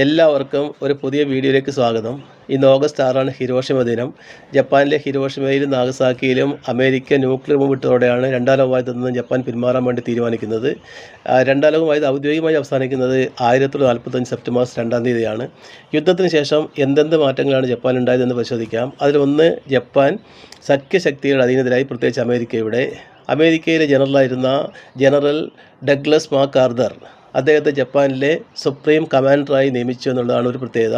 എല്ലാവർക്കും ഒരു പുതിയ വീഡിയോയിലേക്ക് സ്വാഗതം. ഇന്ന് ഓഗസ്റ്റ് ആറാണ് ഹിരോഷിമ ദിനം. ജപ്പാനിലെ ഹിരോഷിമയിലും നാഗസാക്കിയിലും അമേരിക്ക ന്യൂക്ലിയർ ബോംബ് ഇട്ടതോടെയാണ് രണ്ടാം ലോകമായി നിന്ന് ജപ്പാൻ പിന്മാറാൻ വേണ്ടി തീരുമാനിക്കുന്നത്. രണ്ടാം ലോകമായത് ഔദ്യോഗികമായി അവസാനിക്കുന്നത് ആയിരത്തി തൊള്ളായിരത്തി നാൽപ്പത്തഞ്ച് സെപ്റ്റംബർ രണ്ടാം തീയതിയാണ്. യുദ്ധത്തിന് ശേഷം എന്തെന്ത് മാറ്റങ്ങളാണ് ജപ്പാൻ ഉണ്ടായതെന്ന് പരിശോധിക്കാം. അതിലൊന്ന് ജപ്പാൻ സഖ്യശക്തികളുടെ അധീനതരായി പ്രത്യേകിച്ച് അമേരിക്കയുടെ. അമേരിക്കയിലെ ജനറലായിരുന്ന ജനറൽ ഡഗ്ലസ് മാക്കാർദർ അദ്ദേഹത്തെ ജപ്പാനിലെ സുപ്രീം കമാൻഡറായി നിയമിച്ചു എന്നുള്ളതാണ് ഒരു പ്രത്യേകത.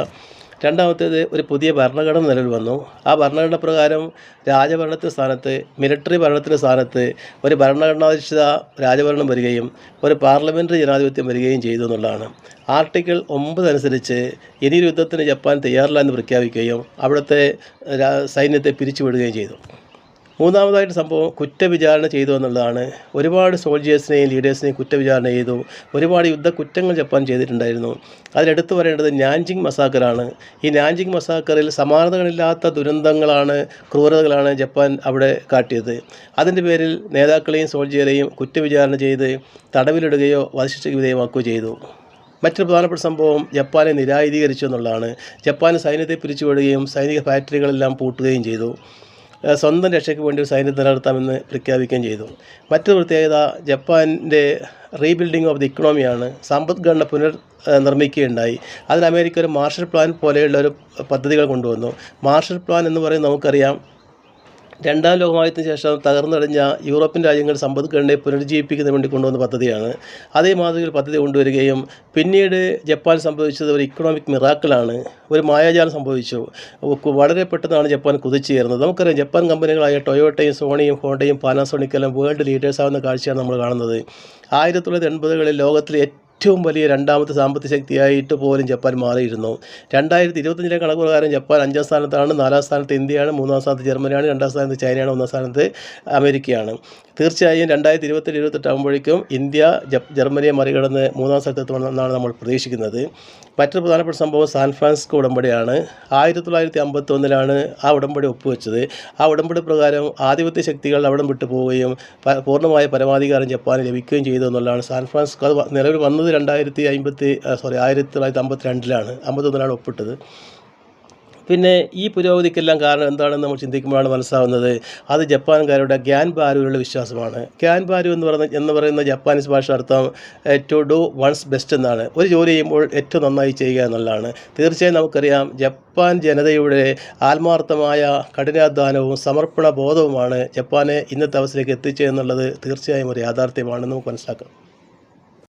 രണ്ടാമത്തേത് ഒരു പുതിയ ഭരണഘടന നിലവിൽ വന്നു. ആ ഭരണഘടന പ്രകാരം രാജഭരണത്തിന്റെ സ്ഥാനത്ത് മിലിറ്ററി ഭരണത്തിന്റെ സ്ഥാനത്ത് ഒരു ഭരണഘടനാധിഷ്ഠിത രാജഭരണം വരികയും ഒരു പാർലമെന്ററി ജനാധിപത്യം വരികയും ചെയ്തു എന്നുള്ളതാണ്. ആർട്ടിക്കിൾ ഒമ്പത് അനുസരിച്ച് ഇനിയൊരു യുദ്ധത്തിന് ജപ്പാൻ തയ്യാറില്ല എന്ന് പ്രഖ്യാപിക്കുകയും അവിടുത്തെ സൈന്യത്തെ പിരിച്ചുവിടുകയും ചെയ്തു. മൂന്നാമതായിട്ട് സംഭവം കുറ്റവിചാരണ ചെയ്തു എന്നുള്ളതാണ്. ഒരുപാട് സോൾജിയേഴ്സിനെയും ലീഡേഴ്സിനെയും കുറ്റവിചാരണ ചെയ്തു. ഒരുപാട് യുദ്ധ കുറ്റങ്ങൾ ജപ്പാൻ ചെയ്തിട്ടുണ്ടായിരുന്നു. അതിലെടുത്തു പറയേണ്ടത് നാൻജിങ് മസാക്കറാണ്. ഈ നാൻജിങ് മസാക്കറിൽ സമാനതകളില്ലാത്ത ദുരന്തങ്ങളാണ് ക്രൂരതകളാണ് ജപ്പാൻ അവിടെ കാട്ടിയത്. അതിന്റെ പേരിൽ നേതാക്കളെയും സോൾജിയറെയും കുറ്റവിചാരണ ചെയ്ത് തടവിലിടുകയോ വധശിക്ഷയ്ക്ക് വിധേയമാക്കുകയോ ചെയ്തു. മറ്റൊരു പ്രധാനപ്പെട്ട സംഭവം ജപ്പാനെ നിരായുധീകരിച്ചു എന്നുള്ളതാണ്. ജപ്പാൻ സൈന്യത്തെ പിരിച്ചുവിടുകയും സൈനിക ഫാക്ടറികളെല്ലാം പൂട്ടുകയും ചെയ്തു. സ്വന്തം രക്ഷയ്ക്ക് വേണ്ടി ഒരു സൈന്യത്തെ നിലനിർത്താമെന്ന് പ്രഖ്യാപിക്കുകയും ചെയ്തു. മറ്റൊരു പ്രത്യേകത ജപ്പാന്റെ റീബിൽഡിംഗ് ഓഫ് ദി ഇക്കണോമിയാണ് സമ്പദ്ഘടന പുനർ നിർമ്മിക്കുകയുണ്ടായി. അതിന് അമേരിക്ക ഒരു മാർഷൽ പ്ലാൻ പോലെയുള്ള ഒരു പദ്ധതികൾ കൊണ്ടുവന്നു. മാർഷൽ പ്ലാൻ എന്ന് പറയുന്നത് നമുക്കറിയാം രണ്ടാം ലോകമഹായുദ്ധത്തിന് ശേഷം തകർന്നടഞ്ഞ യൂറോപ്യൻ രാജ്യങ്ങൾ സമ്പദ്ഘടനയെ പുനരുജ്ജീവിപ്പിക്കുന്നതിന് വേണ്ടി കൊണ്ടുവന്ന പദ്ധതിയാണ്. അതേ മാതൃകയിൽ പദ്ധതി കൊണ്ടുവരികയും പിന്നീട് ജപ്പാൻ സംഭവിച്ചത് ഒരു ഇക്കണോമിക് മിറാക്കിളാണ് ഒരു മായാജാലം സംഭവിച്ചു. വളരെ പെട്ടെന്നാണ് ജപ്പാൻ കുതിച്ചുയരുന്നത് നമുക്കറിയാം ജപ്പാൻ കമ്പനികളായ ടൊയോട്ടയും സോണിയും ഹോണ്ടയും പാനാസോണിക്കെല്ലാം വേൾഡ് ലീഡേഴ്സ് ആവുന്ന കാഴ്ചയാണ് നമ്മൾ കാണുന്നത്. ആയിരത്തി തൊള്ളായിരത്തി എൺപതുകളിൽ ലോകത്തിലെ ഏറ്റവും വലിയ രണ്ടാമത്തെ സാമ്പത്തിക ശക്തിയായിട്ട് പോലും ജപ്പാൻ മാറിയിരുന്നു. രണ്ടായിരത്തി ഇരുപത്തഞ്ചിലെ കണക്ക് പ്രകാരം ജപ്പാൻ അഞ്ചാം സ്ഥാനത്താണ് നാലാം സ്ഥാനത്ത് ഇന്ത്യയാണ് മൂന്നാം സ്ഥാനത്ത് ജർമ്മനിയാണ് രണ്ടാം സ്ഥാനത്ത് ചൈനയാണ് ഒന്നാം സ്ഥാനത്ത് അമേരിക്കയാണ്. തീർച്ചയായും രണ്ടായിരത്തി ഇരുപത്തെട്ട് ആകുമ്പോഴേക്കും ഇന്ത്യ ജർമ്മനിയെ മറികടന്ന് മൂന്നാം സ്ഥലത്തെത്തുമെന്നാണ് നമ്മൾ പ്രതീക്ഷിക്കുന്നത്. മറ്റൊരു പ്രധാനപ്പെട്ട സംഭവം സാൻ ഉടമ്പടിയാണ്. ആയിരത്തി തൊള്ളായിരത്തി അമ്പത്തൊന്നിലാണ് ആ ഉടമ്പടി ഒപ്പുവെച്ചത്. ആ ഉടമ്പടി പ്രകാരം ആധിപത്യ ശക്തികൾ അവിടം വിട്ടു പോവുകയും പൂർണമായ പരമാധികാരം ജപ്പാന് ലഭിക്കുകയും ചെയ്തു എന്നുള്ളതാണ് സാൻ ഫ്രാൻസിസ്കോ. അത് നിലവിൽ വന്നത് രണ്ടായിരത്തി അമ്പത്തി സോറി ആയിരത്തി തൊള്ളായിരത്തി അമ്പത്തി രണ്ടിലാണ് അമ്പത്തൊന്നിലാണ് ഒപ്പിട്ടത്. പിന്നെ ഈ പുരോഗതിക്കെല്ലാം കാരണം എന്താണെന്ന് നമ്മൾ ചിന്തിക്കുമ്പോഴാണ് മനസ്സിലാവുന്നത്. അത് ജപ്പാൻകാരുടെ ഗ്യാൻ ബാരുവിലുള്ള വിശ്വാസമാണ്. ഗ്യാൻ ബാരു എന്ന് പറയുന്ന എന്ന് പറയുന്ന ജപ്പാനീസ് ഭാഷ അർത്ഥം ടു ഡു വൺസ് ബെസ്റ്റ് എന്നാണ്. ഒരു ജോലി ചെയ്യുമ്പോൾ ഏറ്റവും നന്നായി ചെയ്യുക എന്നുള്ളതാണ്. തീർച്ചയായും നമുക്കറിയാം ജപ്പാൻ ജനതയുടെ ആത്മാർത്ഥമായ കഠിനാധ്വാനവും സമർപ്പണ ബോധവുമാണ് ജപ്പാനെ ഇന്നത്തെ അവസ്ഥയിലേക്ക് എത്തിച്ചതെന്നുള്ളത് തീർച്ചയായും ഒരു യാഥാർത്ഥ്യമാണെന്ന് നമുക്ക് മനസ്സിലാക്കാം.